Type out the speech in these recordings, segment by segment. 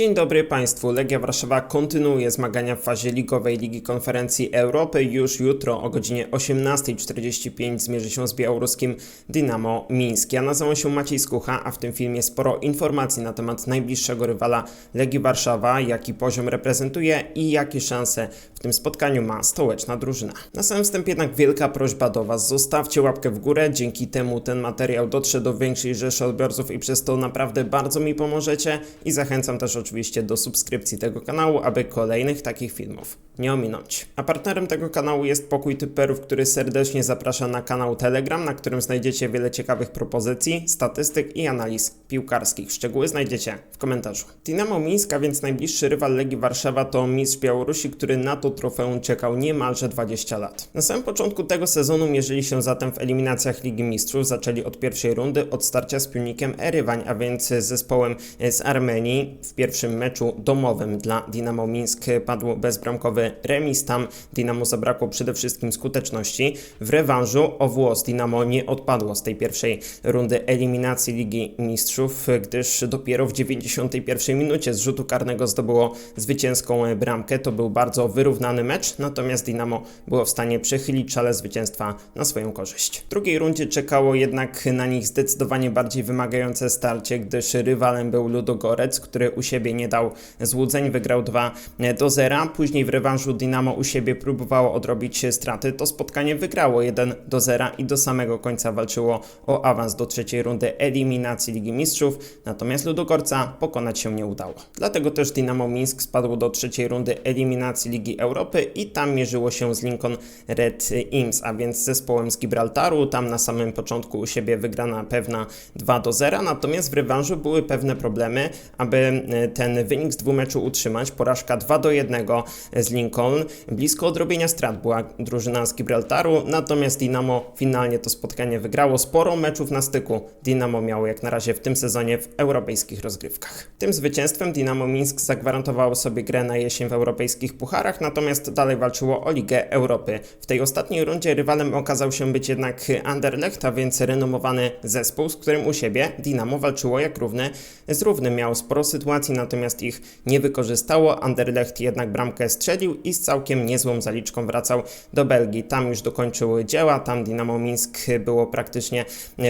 Dzień dobry Państwu. Legia Warszawa kontynuuje zmagania w fazie ligowej Ligi Konferencji Europy. Już jutro o godzinie 18.45 zmierzy się z białoruskim Dynamo Mińsk. Ja nazywam się Maciej Skucha, a w tym filmie sporo informacji na temat najbliższego rywala Legii Warszawa, jaki poziom reprezentuje i jakie szanse w tym spotkaniu ma stołeczna drużyna. Na samym wstępie jednak wielka prośba do Was. Zostawcie łapkę w górę, dzięki temu ten materiał dotrze do większej rzeszy odbiorców i przez to naprawdę bardzo mi pomożecie i zachęcam też oczywiście do subskrypcji tego kanału, aby kolejnych takich filmów nie ominąć. A partnerem tego kanału jest Pokój Typerów, który serdecznie zaprasza na kanał Telegram, na którym znajdziecie wiele ciekawych propozycji, statystyk i analiz piłkarskich. Szczegóły znajdziecie w komentarzu. Dynamo Mińska, więc najbliższy rywal Legii Warszawa to mistrz Białorusi, który na to trofeum czekał niemalże 20 lat. Na samym początku tego sezonu mierzyli się zatem w eliminacjach Ligi Mistrzów. Zaczęli od pierwszej rundy, od starcia z piłnikiem Erywań, a więc zespołem z Armenii. W pierwszym meczu domowym dla Dynamo Mińsk padł bezbramkowy remis. Tam Dynamo zabrakło przede wszystkim skuteczności. W rewanżu o włos nie odpadło z tej pierwszej rundy eliminacji Ligi Mistrzów, gdyż dopiero w 91 minucie z rzutu karnego zdobyło zwycięską bramkę. To był bardzo wyrównany mecz, natomiast Dynamo było w stanie przechylić szale zwycięstwa na swoją korzyść. W drugiej rundzie czekało jednak na nich zdecydowanie bardziej wymagające starcie, gdyż rywalem był Ludogorec, który u siebie nie dał złudzeń, wygrał 2 do 0. Później w rewanżu Dynamo u siebie próbowało odrobić straty. To spotkanie wygrało 1 do 0 i do samego końca walczyło o awans do trzeciej rundy eliminacji Ligi Mistrzów, natomiast Ludogorca pokonać się nie udało. Dlatego też Dynamo Mińsk spadło do trzeciej rundy eliminacji Ligi Europy i tam mierzyło się z Lincoln Red Imps, a więc zespołem z Gibraltaru. Tam na samym początku u siebie wygrana pewna 2 do 0, natomiast w rewanżu były pewne problemy, aby e, ten wynik z dwóch meczu utrzymać. Porażka 2 do 1 z Lincoln. Blisko odrobienia strat była drużyna z Gibraltaru, natomiast Dynamo finalnie to spotkanie wygrało. Sporo meczów na styku Dynamo miało jak na razie w tym sezonie w europejskich rozgrywkach. Tym zwycięstwem Dynamo Mińsk zagwarantowało sobie grę na jesień w europejskich pucharach, natomiast dalej walczyło o Ligę Europy. W tej ostatniej rundzie rywalem okazał się być jednak Anderlecht, a więc renomowany zespół, z którym u siebie Dynamo walczyło jak równy z równym. Miał sporo sytuacji, natomiast ich nie wykorzystało. Anderlecht jednak bramkę strzelił i z całkiem niezłą zaliczką wracał do Belgii. Tam już dokończył dzieła, tam Dynamo Mińsk było praktycznie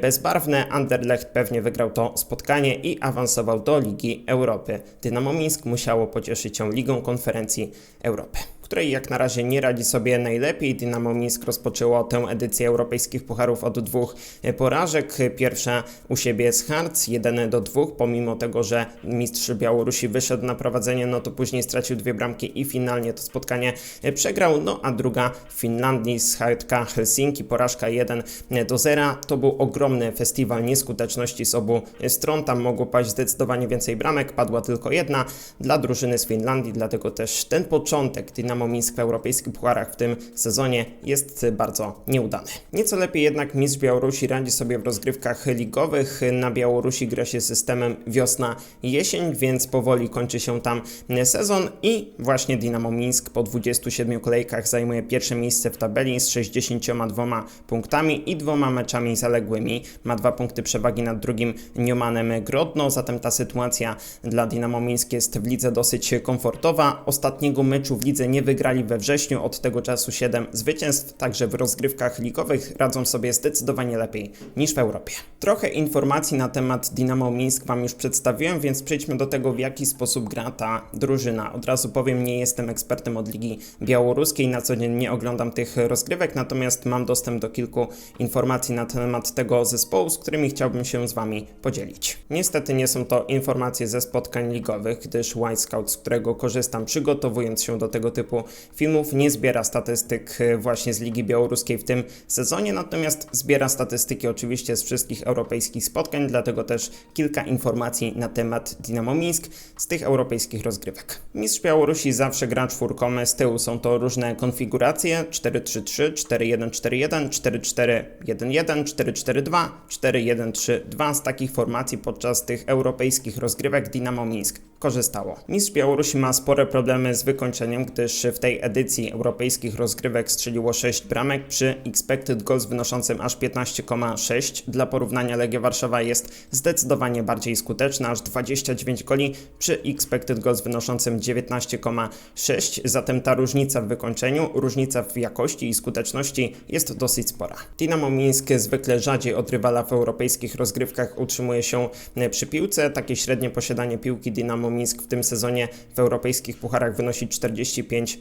bezbarwne. Anderlecht pewnie wygrał to spotkanie i awansował do Ligi Europy. Dynamo Mińsk musiało pocieszyć się Ligą Konferencji Europy której jak na razie nie radzi sobie najlepiej. Dynamo Mińsk rozpoczęło tę edycję europejskich pucharów od dwóch porażek. Pierwsza u siebie z Harc 1 do 2, pomimo tego, że mistrz Białorusi wyszedł na prowadzenie, no to później stracił dwie bramki i finalnie to spotkanie przegrał. No a druga w Finlandii z Hartka Helsinki, porażka 1 do 0. To był ogromny festiwal nieskuteczności z obu stron. Tam mogło paść zdecydowanie więcej bramek, padła tylko jedna dla drużyny z Finlandii, dlatego też ten początek Dynamo Dynamo Mińsk w europejskich pucharach w tym sezonie jest bardzo nieudany. Nieco lepiej jednak mistrz Białorusi radzi sobie w rozgrywkach ligowych. Na Białorusi gra się systemem wiosna-jesień, więc powoli kończy się tam sezon i właśnie Dynamo Mińsk po 27 kolejkach zajmuje pierwsze miejsce w tabeli z 62 punktami i dwoma meczami zaległymi. Ma dwa punkty przewagi nad drugim Niomanem Grodno, zatem ta sytuacja dla Dynamo Mińsk jest w lidze dosyć komfortowa. Ostatniego meczu w lidze nie wygrali we wrześniu, od tego czasu 7 zwycięstw, także w rozgrywkach ligowych radzą sobie zdecydowanie lepiej niż w Europie. Trochę informacji na temat Dynamo Mińsk Wam już przedstawiłem, więc przejdźmy do tego, w jaki sposób gra ta drużyna. Od razu powiem, nie jestem ekspertem od Ligi Białoruskiej, na co dzień nie oglądam tych rozgrywek, natomiast mam dostęp do kilku informacji na temat tego zespołu, z którymi chciałbym się z Wami podzielić. Niestety nie są to informacje ze spotkań ligowych, gdyż White Scout, z którego korzystam przygotowując się do tego typu filmów, nie zbiera statystyk e, właśnie z Ligi Białoruskiej w tym sezonie, natomiast zbiera statystyki oczywiście z wszystkich europejskich spotkań, dlatego też kilka informacji na temat Dynamo Mińsk z tych europejskich rozgrywek. Mistrz Białorusi zawsze gra czwórką, z tyłu są to różne konfiguracje 4-3-3, 4-1-4-1, 4-4-1-1, 4-4-2, 4-1-3-2 z takich formacji podczas tych europejskich rozgrywek Dynamo Mińsk korzystało. Mistrz Białorusi ma spore problemy z wykończeniem, gdyż w tej edycji europejskich rozgrywek strzeliło 6 bramek przy expected goals wynoszącym aż 15,6. Dla porównania Legia Warszawa jest zdecydowanie bardziej skuteczna, aż 29 goli przy expected goals wynoszącym 19,6. Zatem ta różnica w wykończeniu, różnica w jakości i skuteczności jest dosyć spora. Dynamo Mińsk zwykle rzadziej od rywala w europejskich rozgrywkach utrzymuje się przy piłce. Takie średnie posiadanie piłki Dynamo Mińsk w tym sezonie w europejskich pucharach wynosi 45%,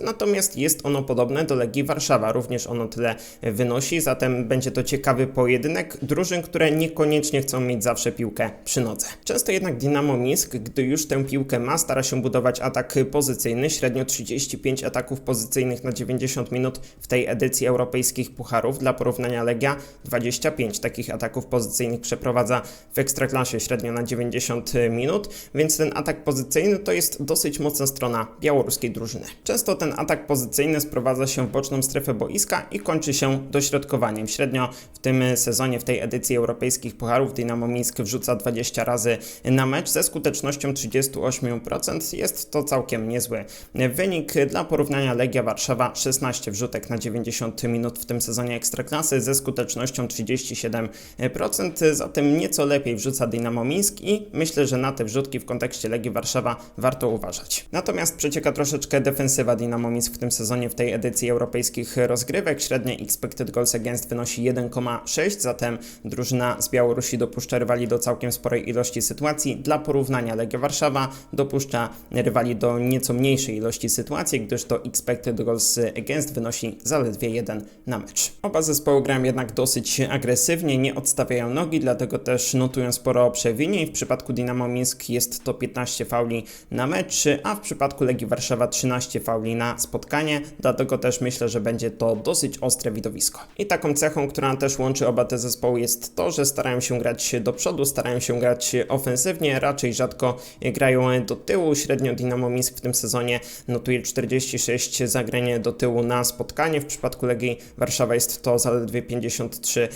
natomiast jest ono podobne do Legii Warszawa, również ono tyle wynosi, zatem będzie to ciekawy pojedynek drużyn, które niekoniecznie chcą mieć zawsze piłkę przy nodze. Często jednak Dynamo Mińsk, gdy już tę piłkę ma, stara się budować atak pozycyjny, średnio 35 ataków pozycyjnych na 90 minut w tej edycji europejskich pucharów. Dla porównania Legia 25 takich ataków pozycyjnych przeprowadza w Ekstraklasie średnio na 90 minut, więc ten atak pozycyjny to jest dosyć mocna strona białoruskiej drużyny. Często ten atak pozycyjny sprowadza się w boczną strefę boiska i kończy się dośrodkowaniem. Średnio w tym sezonie, w tej edycji europejskich pucharów Dynamo Mińsk wrzuca 20 razy na mecz ze skutecznością 38%. Jest to całkiem niezły wynik. Dla porównania Legia Warszawa 16 wrzutek na 90 minut w tym sezonie Ekstraklasy ze skutecznością 37%, zatem nieco lepiej wrzuca Dynamo Mińsk i myślę, że na te wrzutki w kontekście Legii Warszawa warto uważać. Natomiast przecieka troszeczkę defensywa Dynamo Mińsk w tym sezonie w tej edycji europejskich rozgrywek. Średnie expected goals against wynosi 1,6, zatem drużyna z Białorusi dopuszcza rywali do całkiem sporej ilości sytuacji. Dla porównania Legia Warszawa dopuszcza rywali do nieco mniejszej ilości sytuacji, gdyż to expected goals against wynosi zaledwie 1 na mecz. Oba zespoły grają jednak dosyć agresywnie, nie odstawiają nogi, dlatego też notują sporo przewinień. W przypadku Dynamo Mińsk jest to 15 fauli na mecz, a w przypadku Legii Warszawa 13 fauli na spotkanie, dlatego też myślę, że będzie to dosyć ostre widowisko. I taką cechą, która też łączy oba te zespoły jest to, że starają się grać do przodu, starają się grać ofensywnie, raczej rzadko grają do tyłu. Średnio Dynamo Mińsk w tym sezonie notuje 46 zagrań do tyłu na spotkanie. W przypadku Legii Warszawa jest to zaledwie 53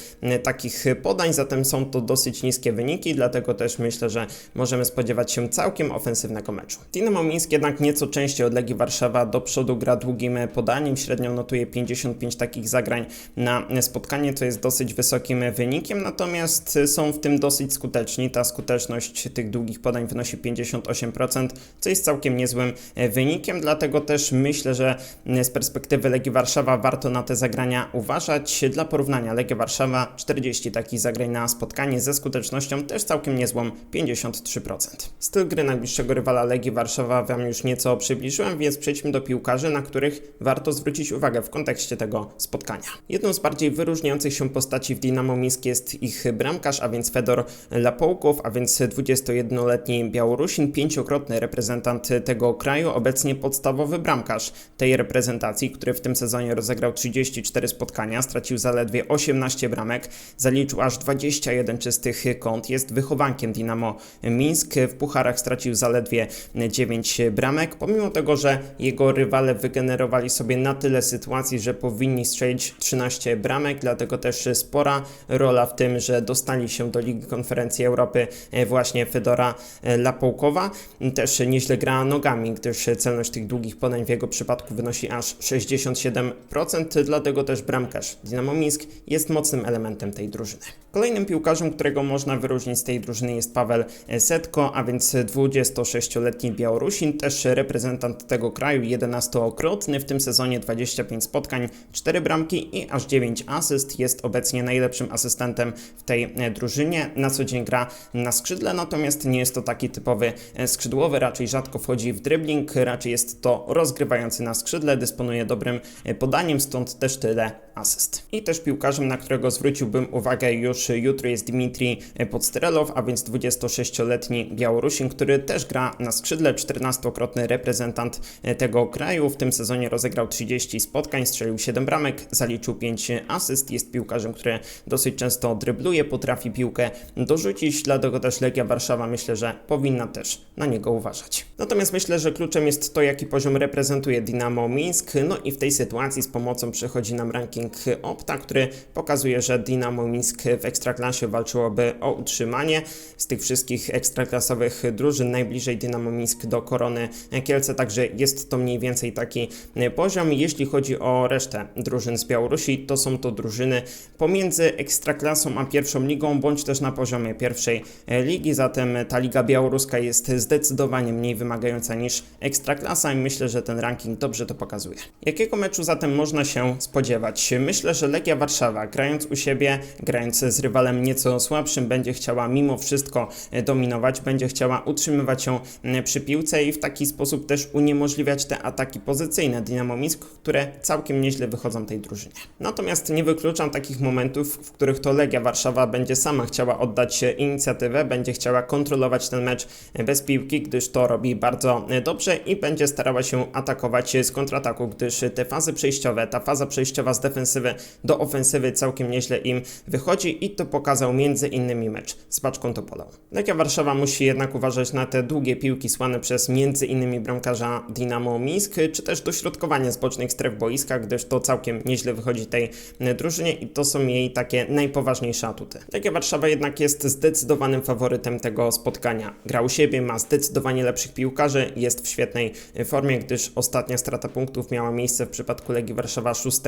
takich podań, zatem są to dosyć niskie wyniki, dlatego też myślę, że możemy spodziewać się całkiem ofensywnego meczu. Dynamo Mińsk jednak nieco częściej od Legii Warszawa do przodu gra długim podaniem, średnio notuje 55 takich zagrań na spotkanie, to jest dosyć wysokim wynikiem, natomiast są w tym dosyć skuteczni. Ta skuteczność tych długich podań wynosi 58%, co jest całkiem niezłym wynikiem, dlatego też myślę, że z perspektywy Legii Warszawa warto na te zagrania uważać. Dla porównania Legia Warszawa 40 takich zagrań na spotkanie ze skutecznością też całkiem niezłą 53%. Styl gry najbliższego rywala Legii Warszawa Wam już nieco przybliżyłem, więc przejdźmy do piłkarzy, na których warto zwrócić uwagę w kontekście tego spotkania. Jedną z bardziej wyróżniających się postaci w Dynamo Mińsk jest ich bramkarz, a więc Fedor Lapołkow, a więc 21-letni Białorusin, pięciokrotny reprezentant tego kraju, obecnie podstawowy bramkarz tej reprezentacji, który w tym sezonie rozegrał 34 spotkania, stracił zaledwie 18 bramek, zaliczył aż 21 czystych kąt, jest wychowankiem Dynamo Mińsk, w pucharach stracił zaledwie 9 bramek, pomimo tego, że jego rywale wygenerowali sobie na tyle sytuacji, że powinni strzelić 13 bramek, dlatego też spora rola w tym, że dostali się do Ligi Konferencji Europy właśnie Fedora Lapołkowa. Też nieźle gra nogami, gdyż celność tych długich podań w jego przypadku wynosi aż 67%, dlatego też bramkarz Dynamo Mińsk jest mocnym elementem tej drużyny. Kolejnym piłkarzem, którego można wyróżnić z tej drużyny jest Paweł Setko, a więc 26-letni Białorusin, też reprezentant tego kraju, 11-krotny w tym sezonie 25 spotkań, 4 bramki i aż 9 asyst. Jest obecnie najlepszym asystentem w tej drużynie. Na co dzień gra na skrzydle, natomiast nie jest to taki typowy skrzydłowy, raczej rzadko wchodzi w dribbling, raczej jest to rozgrywający na skrzydle, dysponuje dobrym podaniem, stąd też tyle asyst. I też piłkarzem, na którego zwróciłbym uwagę już jutro jest Dmitrij Podstrelow, a więc 26-letni Białorusin, który też gra na skrzydle, 14-krotny reprezentant tego kraju. W tym sezonie rozegrał 30 spotkań, strzelił 7 bramek, zaliczył 5 asyst. Jest piłkarzem, który dosyć często drybluje, potrafi piłkę dorzucić, dlatego też Legia Warszawa myślę, że powinna też na niego uważać. Natomiast myślę, że kluczem jest to, jaki poziom reprezentuje Dynamo Mińsk. No i w tej sytuacji z pomocą przychodzi nam ranking Opta, który pokazuje, że Dynamo Mińsk w Ekstraklasie walczyłoby o utrzymanie. Z tych wszystkich ekstraklasowych drużyn najbliżej Dynamo Mińsk do Korony Kielce, także jest to mniej więcej taki poziom. Jeśli chodzi o resztę drużyn z Białorusi, to są to drużyny pomiędzy Ekstraklasą a pierwszą ligą, bądź też na poziomie pierwszej ligi, zatem ta liga białoruska jest zdecydowanie mniej wymagająca niż Ekstraklasa i myślę, że ten ranking dobrze to pokazuje. Jakiego meczu zatem można się spodziewać? Myślę, że Legia Warszawa, grając u siebie, grając z rywalem nieco słabszym, będzie chciała mimo wszystko dominować, będzie chciała utrzymywać się przy piłce i w taki sposób też uniemożliwiać te ataki pozycyjne Dynamo które całkiem nieźle wychodzą tej drużynie. Natomiast nie wykluczam takich momentów, w których to Legia Warszawa będzie sama chciała oddać inicjatywę, będzie chciała kontrolować ten mecz bez piłki, gdyż to robi bardzo dobrze i będzie starała się atakować z kontrataku, gdyż te fazy przejściowe, ta faza przejściowa z defensywy do ofensywy całkiem nieźle im wychodzi i to pokazał między innymi mecz z Baczką Topolą. Legia Warszawa musi jednak uważać na te długie piłki słane przez między innymi bramkarza Dynamo Mińsk, czy też dośrodkowanie z bocznych stref boiska, gdyż to całkiem nieźle wychodzi tej drużynie i to są jej takie najpoważniejsze atuty. Legia Warszawa jednak jest zdecydowanym faworytem tego spotkania. Gra u siebie, ma zdecydowanie lepszych piłkarzy, jest w świetnej formie, gdyż ostatnia strata punktów miała miejsce w przypadku Legii Warszawa 6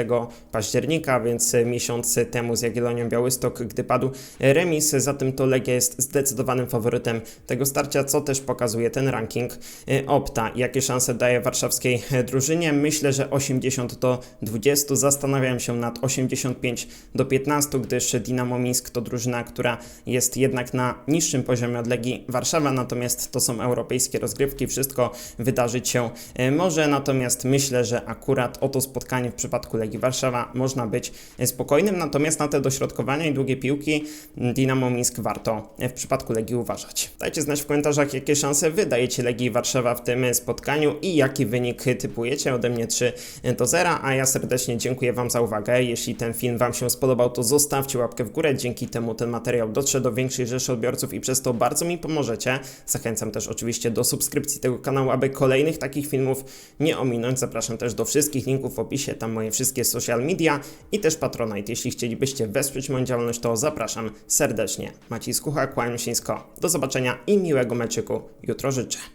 października, więc miesiąc temu z Jagiellonią Białystok, gdy padł remis, zatem to Legia jest zdecydowanym faworytem tego starcia, co też pokazuje ten ranking Opta. Jakie szanse daje warszawskiej drużynie? Myślę, że 80 do 20, zastanawiam się nad 85 do 15, gdyż Dynamo Mińsk to drużyna, która jest jednak na niższym poziomie od Legii Warszawa, natomiast to są europejskie rozgrywki, wszystko wydarzyć się może, natomiast myślę, że akurat o to spotkanie w przypadku Legii Warszawa można być spokojnym, natomiast na te dośrodkowania i długie piłki Dynamo Mińsk warto w przypadku Legii uważać. Dajcie znać w komentarzach, jakie szanse wy dajecie Legii Warszawa w tym spotkaniu i jaki wynik typujecie ode mnie 3 do 0, a ja serdecznie dziękuję Wam za uwagę. Jeśli ten film Wam się spodobał, to zostawcie łapkę w górę, dzięki temu ten materiał dotrze do większej rzeszy odbiorców i przez to bardzo mi pomożecie. Zachęcam też oczywiście do subskrypcji tego kanału, aby kolejnych takich filmów nie ominąć. Zapraszam też do wszystkich linków w opisie, tam moje wszystkie social media i też Patronite. Jeśli chcielibyście wesprzeć moją działalność, to zapraszam serdecznie. Maciej Skucha, kłaniam się nisko. Do zobaczenia i miłego meczyku jutro życzę.